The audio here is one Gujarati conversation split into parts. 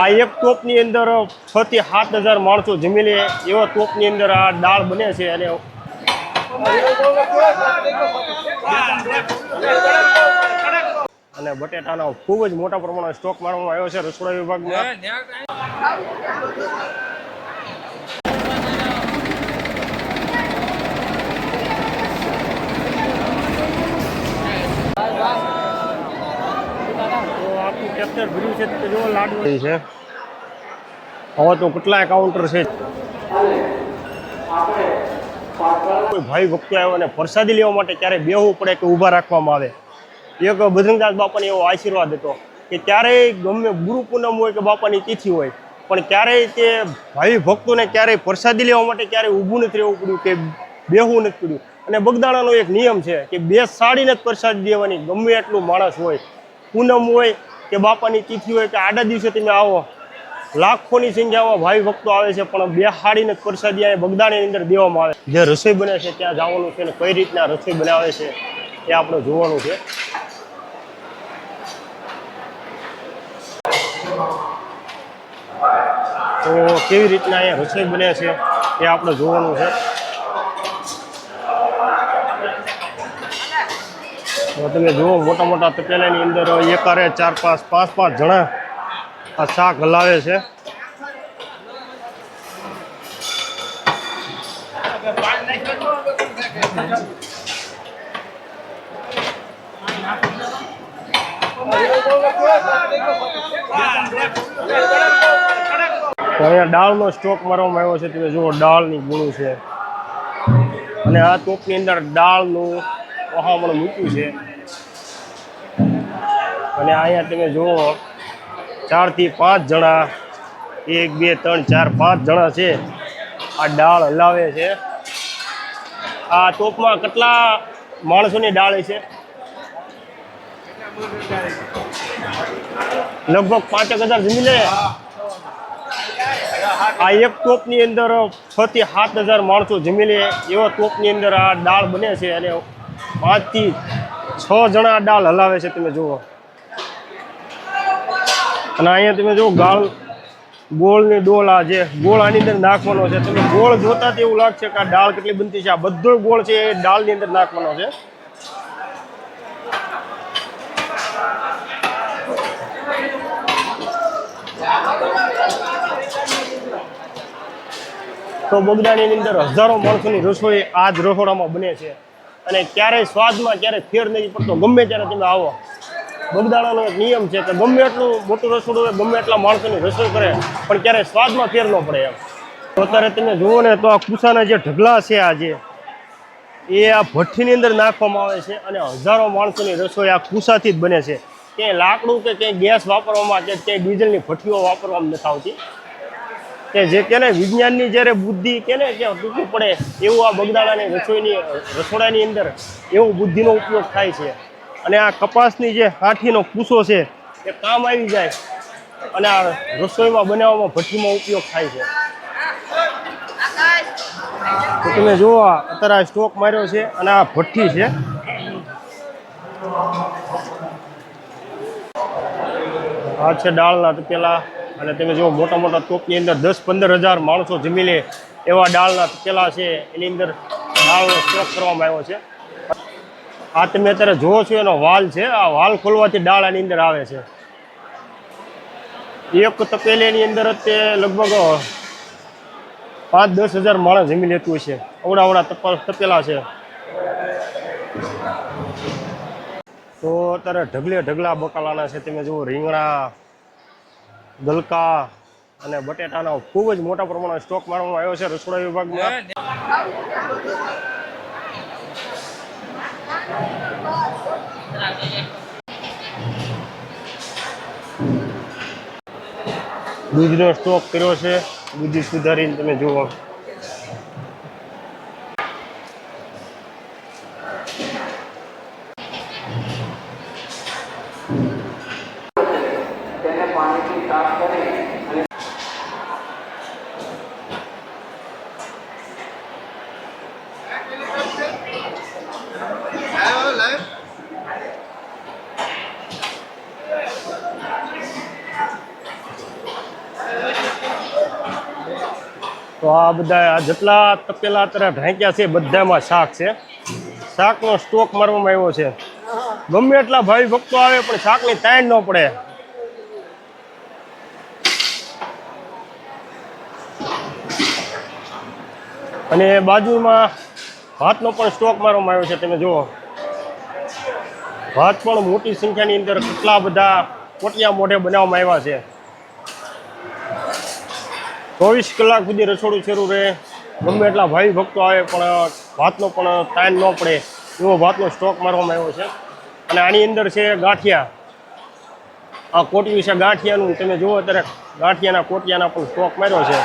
આ એક તોપની અંદર છ થી સાત હજાર માણસો જમી લે એવા તોપની અંદર આ દાળ બને છે અને અને બટેટાનો ખૂબ જ મોટા પ્રમાણમાં સ્ટોક મારવામાં આવ્યો છે. રસોડા વિભાગમાં તો આખું ભર્યું છે તો જો લાડુ છે. હવે તો કેટલાય કાઉન્ટર છે. કોઈ ભાઈ ભક્તો આવ્યો અને પ્રસાદી લેવા માટે ક્યારે બેહવું પડે કે ઊભા રાખવામાં આવે. એક બજરંગદાસ બાપાને એવો આશીર્વાદ હતો કે ક્યારેય ગમે ગુરુ પૂનમ હોય કે બાપાની તિથિ હોય, પણ ક્યારેય તે ભાઈ ભક્તોને ક્યારેય પ્રસાદી લેવા માટે ક્યારેય ઊભું નથી રહેવું પડ્યું કે બેહવું નથી પડ્યું. અને બગદાણાનો એક નિયમ છે કે બે સાડીને જ પ્રસાદી દેવાની ગમે એટલું માણસ હોય. પૂનમ હોય કે બાપાની તિથિ હોય કે આડા દિવસે તમે આવો. લાખોની સંખ્યામાં ભાઈ ભક્તો આવે છે, પણ બે હાડીને પ્રસાદી અહીંયા બગદાણીની અંદર દેવામાં આવે જે રસોઈ બને છે, ત્યાં જવાનું છે અને કઈ રીતના રસોઈ બનાવે છે, એ આપણે જોવાનું છે. તો કેવી રીતના અહીંયા રસોઈ બને છે, એ આપણે જોવાનું છે તો તમે જુઓ, મોટા મોટા તપેલાની અંદર એકારે ચાર પાંચ પાંચ પાંચ જણા આ શાક હલાવે છે. તો અહીંયા દાળનો સ્ટોક મારવામાં આવ્યો છે. તમે જુઓ દાળની ગુણું છે. અને આ ટોપની અંદર દાળનું વહામણ મૂક્યું છે. અને અહીંયા તમે જુઓ, ચારથી પાંચ જણા, એક, બે, ત્રણ, ચાર, પાંચ જણા છે. આ દાળ હલાવે છે. આ ટોપમાં કેટલા માણસોની દાળ છે? લગભગ પાંચેક હજાર જમી લે આ એક ટોપની અંદર છ થી સાત હજાર માણસો જમી લે એવા તોપની અંદર આ દાળ બને છે અને પાંચથી છ જણા ડાળ હલાવે છે, તમે જુઓ. અને અહીંયા તમે જુઓ ગાળ ગોળની ડોલ આ જે, ગોળ આની અંદર નાખવાનો છે. તમે ગોળ જોતા એવું લાગશે કે આ દાળ કેટલી બનતી છે. આ બધો ગોળ છે એ દાળની અંદર નાખવાનો છે. તો બગદાણીની અંદર હજારો માણસોની રસોઈ આ જ રસોડામાં બને છે. અને ક્યારેય સ્વાદમાં, ક્યારેય ફેર નહીં પડતો. ગમે ત્યારે તમે આવો. બગદાણાનો એક નિયમ છે કે ગમે એટલું મોટું રસોડું હોય, ગમે એટલા માણસોની રસોઈ કરે, પણ ક્યારેય સ્વાદમાં ફેર ન પડે એમ. અત્યારે તમે જુઓ ને તો આ કુસાના જે ઢગલા છે આજે એ આ ભઠ્ઠીની અંદર નાખવામાં આવે છે અને હજારો માણસોની રસોઈ આ કુસાથી જ બને છે. ક્યાંય લાકડું કે ક્યાંય ગેસ વાપરવામાં કે ક્યાંય ડીઝલની ભઠ્ઠીઓ વાપરવામાં નથી આવતી. કે જે કે વિજ્ઞાનની જ્યારે બુદ્ધિ કે ને કે ટૂંકું પડે એવું આ બગદાણાની રસોઈની, રસોડાની અંદર એવું બુદ્ધિનો ઉપયોગ થાય છે. અને આ કપાસની જે હાથીનો કૂસો છે, એ કામ આવી જાય. અને આ રસોઈમાં બનાવવામાં ભઠ્ઠીમાં ઉપયોગ થાય છે. તો તમે જુઓ અત્યારે આ સ્ટોક માર્યો છે અને આ ભઠ્ઠી છે. આ છે દાળના તપેલા. અને તમે જુઓ, મોટા મોટા તોપની અંદર દસ પંદર હજાર માણસો જમી લે એવા દાળના તપેલા છે. એની અંદર દાળનો સ્ટોક કરવામાં આવ્યો છે. આ તમે અત્યારે જોવો છો, એનો વાલ છે. આ વાલ ખોલવાથી ડાળ આની અંદર આવે છે. એક તપેલીની અંદર જ તે લગભગ પાંચ દસ હજાર માણસ જમી લેતું છે અવડા અવડા તપા, તપેલા છે. તો અત્યારે ઢગલે ઢગલા બકાલાના છે. તમે જુઓ, રીંગણા, ગલકા અને બટેટાનો ખૂબ જ મોટા પ્રમાણમાં સ્ટોક મારવામાં આવ્યો છે રસોડા વિભાગમાં. દૂધનો સ્ટોક કર્યો છે. દૂધ સુધારીને તમે જુઓ. તેને પાણીથી સાફ કરી અને તો આ બધા જેટલા તપેલા અત્યારે ઢાંક્યા છે બધામાં શાક છે. શાકનો સ્ટોક મારવામાં આવ્યો છે. ગમે એટલા ભાવિ ભક્તો આવે પણ શાકની તાણ ન પડે. અને બાજુમાં ભાતનો પણ સ્ટોક મારવામાં આવ્યો છે, તમે જુઓ. ભાત પણ મોટી સંખ્યાની અંદર કેટલા બધા કોટિયા મોઢે બનાવવામાં આવ્યા છે. ચોવીસ કલાક સુધી રસોડું શરૂ રહે. ગમે એટલા ભાઈ ભક્તો આવે, પણ ભાતનો પણ ટાઈમ ન પડે એવો ભાતનો સ્ટોક મારવામાં આવ્યો છે. અને આની અંદર છે ગાંઠિયા. આ કોટિયું છે ગાંઠિયાનું. તમે જુઓ અત્યારે ગાંઠિયાના કોટિયાના પણ સ્ટોક માર્યો છે.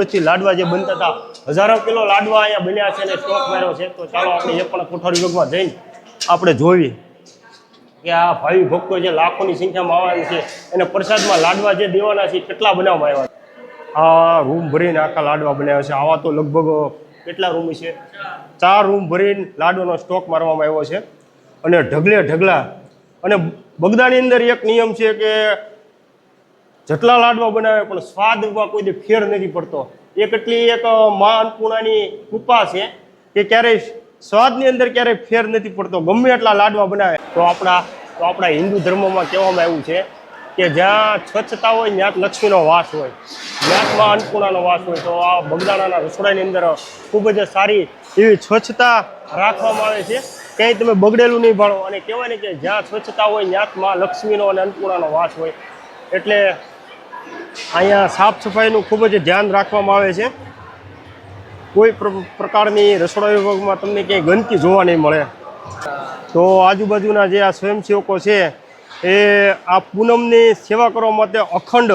વચ્ચે લાડવા જે બનતા હતા, હજારો કિલો લાડવા અહીંયા બન્યા છે અને સ્ટોક માર્યો છે. તો ચાલો આપણે એ પણ કોઠારી વિભાગમાં જઈને આપણે જોવી કે આ ભાવિ ભક્તો જે લાખોની સંખ્યામાં આવવાના છે, એને પ્રસાદમાં લાડવા જે દેવાના છે, કેટલા બનાવવામાં આવ્યા છે? આ રૂમ ભરીને આખા લાડવા બનાવ્યા છે. આવા તો લગભગ કેટલા રૂમ છે? ચાર રૂમ ભરીને લાડવાનો સ્ટોક મારવામાં આવ્યો છે. અને ઢગલે ઢગલા, અને બગદાની અંદર એક નિયમ છે કે જેટલા લાડવા બનાવે પણ સ્વાદમાં કોઈ ફેર નથી પડતો. એ કેટલી એક મા અન્નપૂર્ણાની કૃપા છે કે ક્યારેય સ્વાદની અંદર ક્યારેય ફેર નથી પડતો. ગમે એટલા લાડવા બનાવે. તો આપણા તો આપણા હિન્દુ ધર્મમાં કહેવામાં આવ્યું છે કે જ્યાં સ્વચ્છતા હોય, ત્યાં લક્ષ્મીનો વાસ હોય. જ્ઞાતમાં અન્નપૂર્ણાનો વાસ હોય. તો આ બગદાણાના રસોડાની અંદર ખૂબ જ સારી એવી સ્વચ્છતા રાખવામાં આવે છે. ક્યાંય તમે બગડેલું નહીં ભણો અને કહેવાય ને કે જ્યાં સ્વચ્છતા હોય ત્યાં લક્ષ્મીનો અને અન્નપૂર્ણાનો વાસ હોય. એટલે અહીંયા સાફ સફાઈનું ખૂબ જ ધ્યાન રાખવામાં આવે છે. કોઈ પ્ર- પ્રકારની રસોડા વિભાગમાં તમને ક્યાંય ગંદકી જોવા નહીં મળે. તો આજુબાજુના જે આ સ્વયંસેવકો છે, એ આ પૂનમની સેવા કરવા માટે અખંડ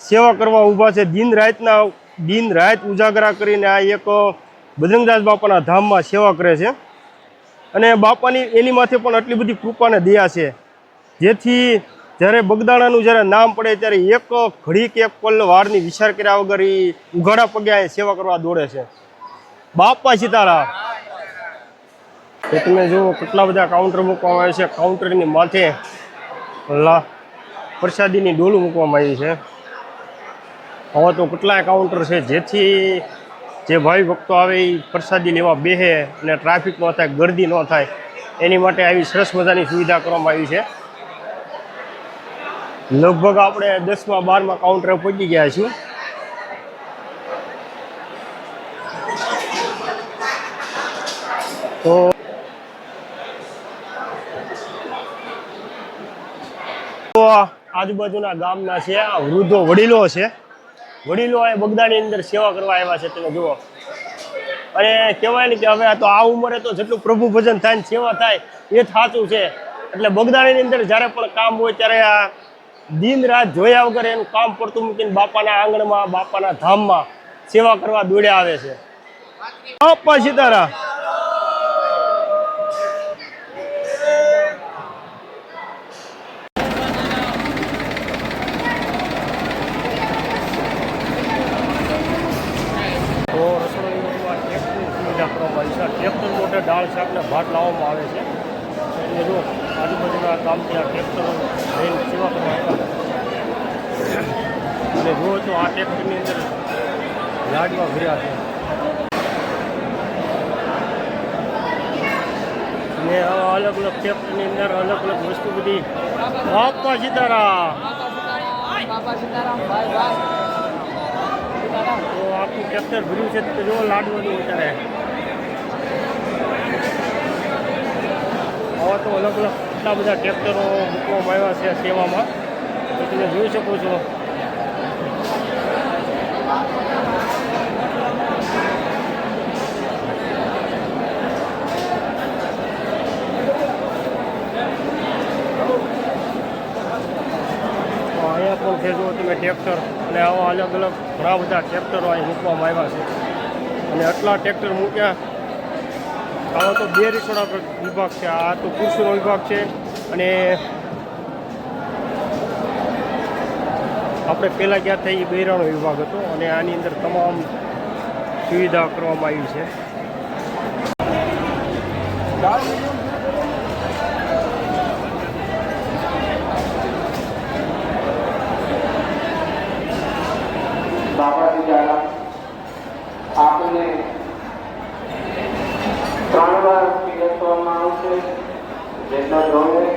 સેવા કરવા ઊભા છે. દિન રાતના, દિન રાત ઉજાગરા કરીને આ એક બજરંગદાસ બાપાના ધામમાં સેવા કરે છે. અને બાપાની એની માથે પણ આટલી બધી કૃપાને દયા છે. જેથી જ્યારે બગદાણાનું જ્યારે નામ પડે ત્યારે એક ઘડી કે એક પલ વારની વિચાર કર્યા વગર એ ઉઘાડા પગે સેવા કરવા દોડે છે. બાપા સીતારામ. તમે જુઓ કેટલા બધા કાઉન્ટર મૂકવામાં આવે છે. કાઉન્ટરની માથે લા, પ્રસાદીની ડોલું મૂકવામાં આવી છે. હવે તો કેટલાય કાઉન્ટર છે જેથી જે ભાઈ ભક્તો આવે એ પ્રસાદી લેવા બેહે અને ટ્રાફિક ન થાય, ગરદી ન થાય, એની માટે આવી સરસ મજાની સુવિધા કરવામાં આવી છે. લગભગ આપણે દસમાં, બારમાં કાઉન્ટરે પહોંચી ગયા છીએ. તો આજુબાજુના ગામના છે, આ વૃદ્ધો વડીલો છે. વડીલો એ બગદાની અંદર સેવા કરવા આવ્યા છે, તમે જુઓ. અને કહેવાય ને કે હવે તો આ ઉંમરે તો જેટલું પ્રભુ ભજન થાય ને સેવા થાય, એ થાતું છે. એટલે બગદાણીની અંદર જ્યારે પણ કામ હોય ત્યારે આ દિન રાત જોયા વગર એનું કામ પડતું મૂકીને બાપાના આંગણમાં, બાપાના ધામમાં સેવા કરવા દોડ્યા આવે છે. બાપા સીતારા દાળ શાક ને ભાત લાવવામાં આવે છે. એટલે જો આજુબાજુના ગામથી આ ટ્રેક્ટરો સેવા કરવા અને જુઓ તો આ ટ્રેક્ટરની અંદર લાડવા ભર્યા છે અને આવા અલગ અલગ ટ્રેક્ટરની અંદર અલગ અલગ વસ્તુ બધી બાપા સીતારામ બાપા સીતારામ ભાઈ ભાઈ સીતારામ તો આખું ટ્રેક્ટર ભર્યું છે તો જો લાડવાનું અત્યારે આવા તો અલગ અલગ કેટલા બધા ટ્રેક્ટરો મૂકવામાં આવ્યા છે સેવામાં તમે જોઈ શકો છો. અહીંયા પણ છે જુઓ તમે ટ્રેક્ટર અને આવા અલગ અલગ ઘણા બધા ટ્રેક્ટરો અહીં મૂકવામાં આવ્યા છે. અને આટલા ટ્રેક્ટર મૂક્યા, આવા તો બે રસોડા વિભાગ છે. આ તો પુરુષોનો વિભાગ છે અને આપણે પહેલાં ગયા હતા એ બૈરાનો વિભાગ હતો અને આની અંદર તમામ સુવિધા કરવામાં આવી છે હોય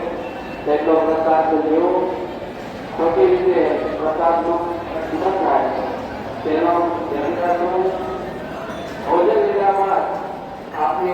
તેટલો પ્રસાદ લેવો ખોટી રીતે પ્રસાદનું ન થાય તેનો ધ્યાન રાખવું ભોજન લીધા બાદ આપની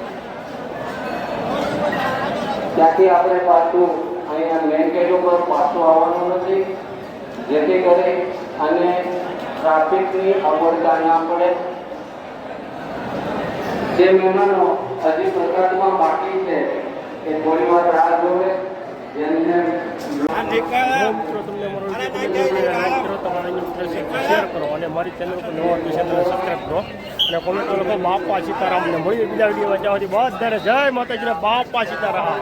ત્યાંથી આપણે પાછું અહીંયા મેન ગેટ ઉપર પાછું આવવાનું નથી. જેથી કરી અને ટ્રાફિકની અગવડતા ના પડે. જે મહેમાનો હજી પ્રસાદમાં બાકી છે એ થોડી વાર રાહ જોવે. જેમને મિત્રો તમારા મિત્રો શેર કરો અને મારી ચેનલ પર નવો સબસ્ક્રાઈબ કરો. અને કોમેન્ટ લખો બાપા સીતારામને મળીએ બીજા વીડિયો સુધી બધાને જય માતાજીને બાપા સીતારામ.